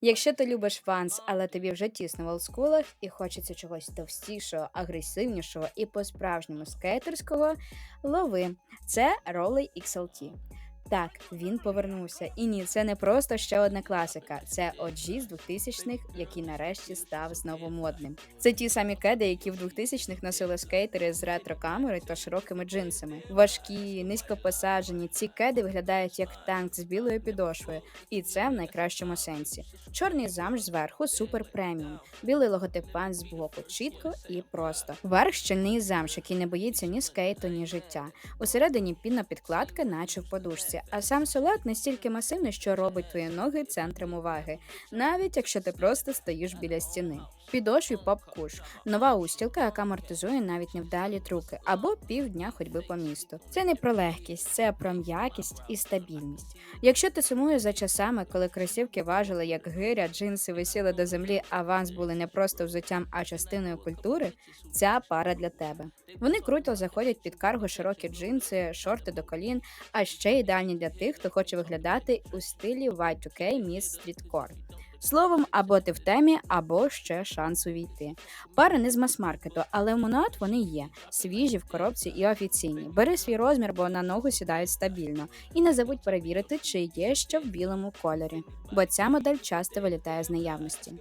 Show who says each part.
Speaker 1: Якщо ти любиш фанс, але тобі вже тісно в олдскулах і хочеться чогось товстішого, агресивнішого і по-справжньому скейтерського, лови. Це роли XLT. Так, він повернувся. І ні, це не просто ще одна класика. Це OG з 2000-х, який нарешті став знову модним. Це ті самі кеди, які в 2000-х носили скейтери з ретро-камерою та широкими джинсами. Важкі, низько посаджені. Ці кеди виглядають як танк з білою підошвою, і це в найкращому сенсі. Чорний замш зверху супер преміум, білий логотип фан з боку, чітко і просто. Верх щільний замш, який не боїться ні скейту, ні життя. Усередині пінна підкладка, наче в подушці, а сам солод настільки масивний, що робить твої ноги центром уваги, навіть якщо ти просто стоїш біля стіни. Підошві поп-куш, нова устілка, яка амортизує навіть невдалі трюки, або півдня ходьби по місту. Це не про легкість, це про м'якість і стабільність. Якщо ти сумуєш за часами, коли кросівки важили як гиря, джинси висіли до землі, а ванс були не просто взуттям, а частиною культури, ця пара для тебе. Вони круто заходять під карго широкі джинси, шорти до колін, а ще ідеальні для тих, хто хоче виглядати у стилі Y2K міс стріткор. Словом, або ти в темі, або ще шанс увійти. Пари не з мас-маркету, але монат вони є свіжі в коробці і офіційні. Бери свій розмір, бо на ногу сідають стабільно. І не забудь перевірити, чи є ще в білому кольорі, бо ця модель часто вилітає з наявності.